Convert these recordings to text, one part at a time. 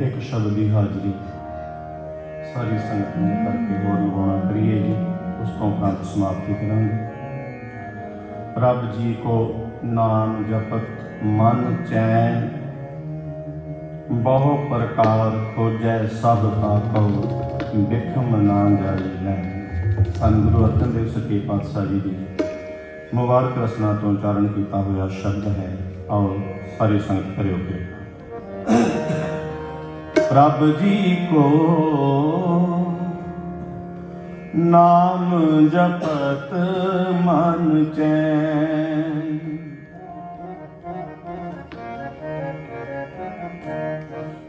ਇੱਕ ਸ਼ਬਦ ਦੀ ਹਾਜ਼ਰੀ। ਸਾਰੀ ਸੰਗਤ ਨੇ ਕਰਕੇ ਹੋਰ ਲਵਾਉਣਾ ਕਰੀਏ ਜੀ। ਉਸ ਤੋਂ ਉਪਰੰਤ ਸਮਾਪਤੀ ਕਰਾਂਗੇ। ਰੱਬ ਜੀ ਕੋ ਨਾਮ ਜਪਤ ਮਨ ਚੈਨ, ਬਹੁ ਪ੍ਰਕਾਰ ਖੋਜੈ ਸਭ ਤਾਕੋ ਬਿਖਮ ਨਾ ਜਾਈ ਲੈ। ਸੰਤ ਗੁਰੂ ਅਰਜਨ ਦੇਵ ਸੱਚੇ ਪਾਤਸ਼ਾਹ ਜੀ ਦੀ ਮੁਬਾਰਕ ਰਸਨਾ ਤੋਂ ਉਚਾਰਨ ਕੀਤਾ ਹੋਇਆ ਸ਼ਬਦ ਹੈ, ਆਓ ਸਾਰੀ ਸੰਗਤ ਕਰਿਓ ਕਿ ਪ੍ਰਭ ਜੀ ਕੋ ਨਾਮ ਜਪਤ ਮਨ ਚੈਨ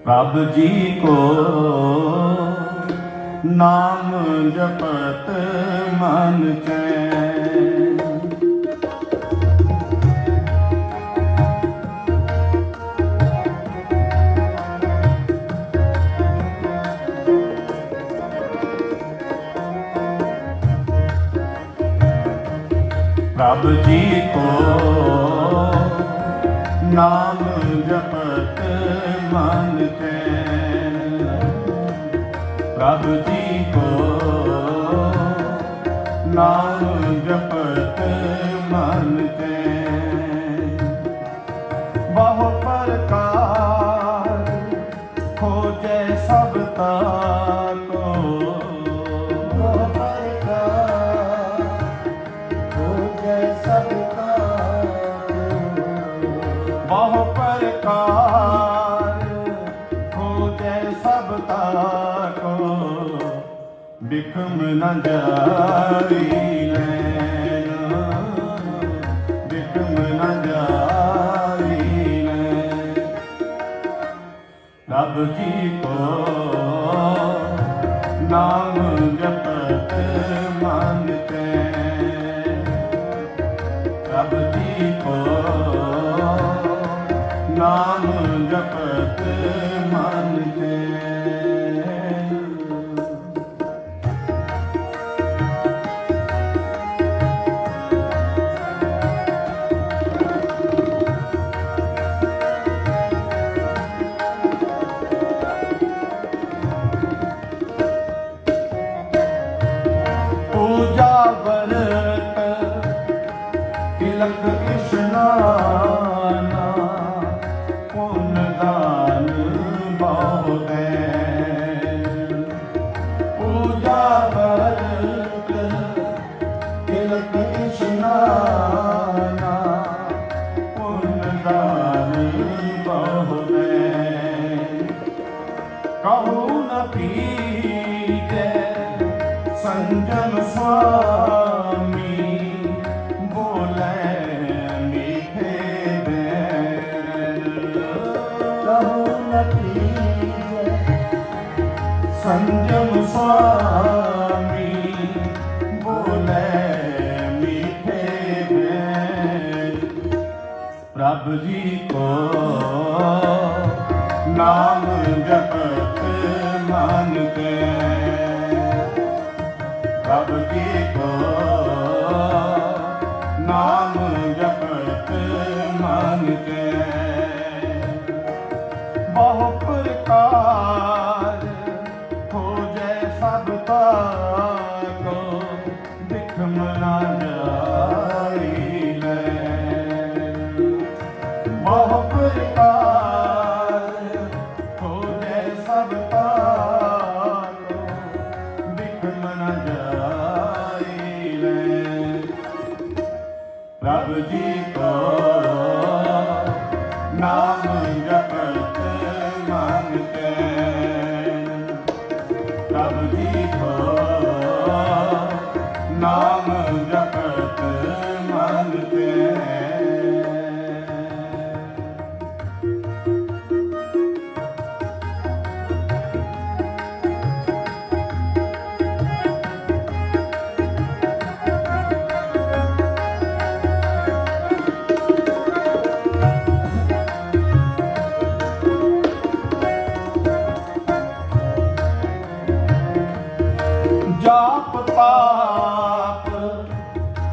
ਪ੍ਰਭ ਜੀ ਕੋ ਨਾਮ ਜਪਤ ਮਨ ਚੈਨ ਪ੍ਰਭ ਜੀ ਕੋ। ਨਾਮ ਜਪਤ ਮਨ ਚੈਨ ਪ੍ਰਭ ਜੀ ਕੋ। ਨਾਮ ਜਪਤ ਮਨ ਚੈਨ ਬਹੁ ਪ੍ਰਕਾਰ ਖੋਜੈ ਸਭ ਤਾਕੋ ਬਿਖਮ ਨ ਜਾਈ ਲੈਨ ਬਿਖਮ ਨ ਜਾਈ ਲੈਨ ਰੱਬ ਜੀ ਕੋ ਨਾਮ ਸੰਜਮ ਸੁਆਮੀ, ਬੋਲੇ ਮਿਠੇ ਬੈਣ ਕਹੂ ਨ ਪੀਜੈ ਸੰਜਮ ਸੁਆਮੀ, ਬੋਲੇ ਮੀਠੇ ਬੈਣ ਪ੍ਰਭ ਜੀ ਕੋ ਨਾਮ ਜਪਤ ਮਨ ਕੇ। ਪ੍ਰਭ ਜੀ ਕੋ ਸਾਥ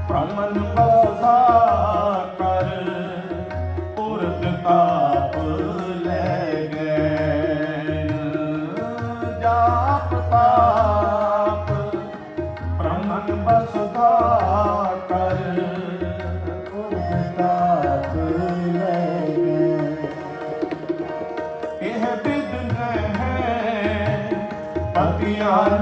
ਭ੍ਰਮਨ ਬਸਾ ਕਰ ਪੁਰਤ ਤਾਪ ਲੈ ਗਏ। ਜਾਪ ਤਾਪ ਭ੍ਰਮਨ ਬਸਦਾ ਕਰ ਪੁਰਤ ਤਾਪ ਲੈ ਗਏ। ਇਹ ਬਿਦਨ ਹੈ ਪਤਿਆਨ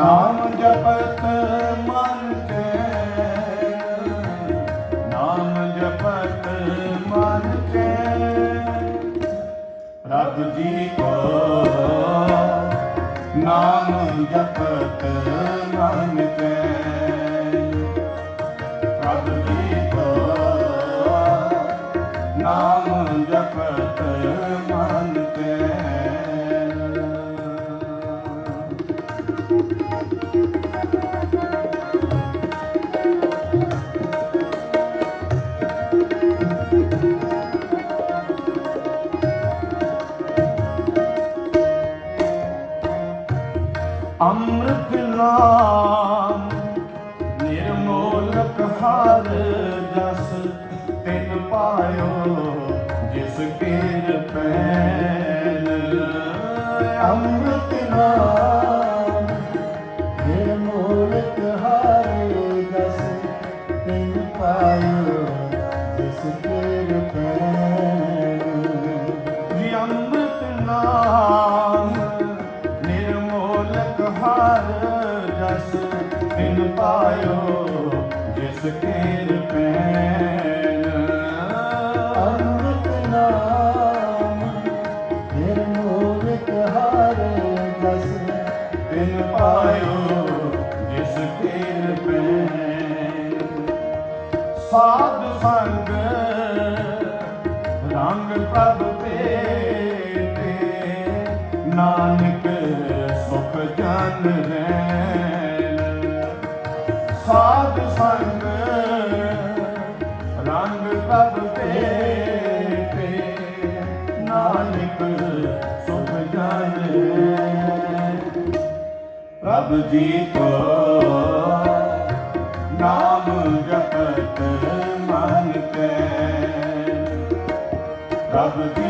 ਨਾਮ ਜਪਤ ਮਨ ਚੈਨ ਨਾਮ ਜਪਤ ਮਨ ਚੈਨ ਪ੍ਰਭ ਜੀ ਕੋ ਨਾਮ ਜਪਤ ਮਨ ਚੈਨ ਪ੍ਰਭ ਜੀ ਕੋ ਨਾਮ ਜਪਤ ਮਨ ਅੰਮ੍ਰਿਤ ਨਾਮ ਨਿਰਮੋਲਕ ਹਰ ਜਸ ਤਿਨ ਪਾਇਓ ਜਿਸ ਕੀਰ ਪੈਨ। ਅੰਮ੍ਰਿਤ ਨਾਮ ਸਾਧ ਸੰਗ ਰੰਗ ਪ੍ਰਭ ਤੇ ਨਾਨਕ ਪ੍ਰਭ ਜੀ ਨਾਮ ਜਪਤ ਮਨ ਕੇ। ਪ੍ਰਭ ਜੀ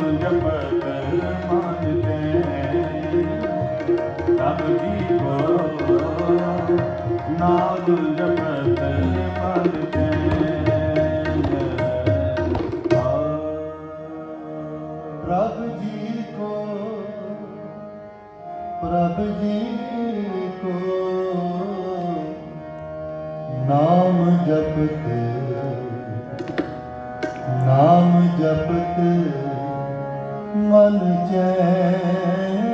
ਜਪਤ ਮਨ ਤੇ ਰੱਬ ਜੀ ਕੋ ਨਾਮ ਜਪਤ ਮਨ ਤੇ ਪ੍ਰਭ ਜੀ ਕੋ ਪ੍ਰਭ ਜੀ ਕੋ ਨਾਮ ਜਪਤ ਨਾਮ ਜਪਤ ਮਨ ਚੈਨ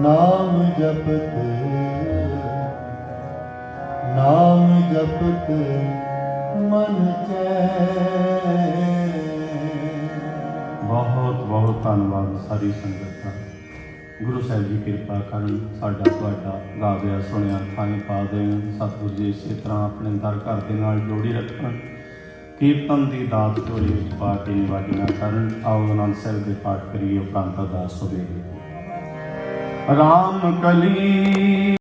ਨਾਮ ਜਪਤ ਨਾਮ ਜਪਤ ਮਨ ਚੈਨ ਬਹੁਤ ਬਹੁਤ ਧੰਨਵਾਦ ਸਾਰੀ ਸੰਗਤ ਦਾ। ਗੁਰੂ ਸਾਹਿਬ ਜੀ ਕਿਰਪਾ ਕਰਨ ਸਾਡਾ ਤੁਹਾਡਾ ਗਾਵਿਆ ਸੁਣਿਆ ਥਾਂ ਪਾ ਦੇਣ, ਸਤਿਗੁਰੂ ਜੀ ਇਸੇ ਤਰ੍ਹਾਂ ਆਪਣੇ ਦਰ ਘਰ ਦੇ ਨਾਲ ਜੋੜੀ ਰੱਖਣ। ਕੀਰਤਨ ਦੀ ਦਾਤ ਝੋਲੀ ਵਿੱਚ ਪਾ ਕੇ ਨਿਵਾਜਣਾ ਕਰਨ ਆਓ ਅਨੰਦ ਸਾਹਿਬ ਦੇ ਪਾਠ ਕਰੀਏ ਉਪਰੰਤ ਅਰਦਾਸ ਹੋਵੇਗੀ ਰਾਮ ਕਲੀ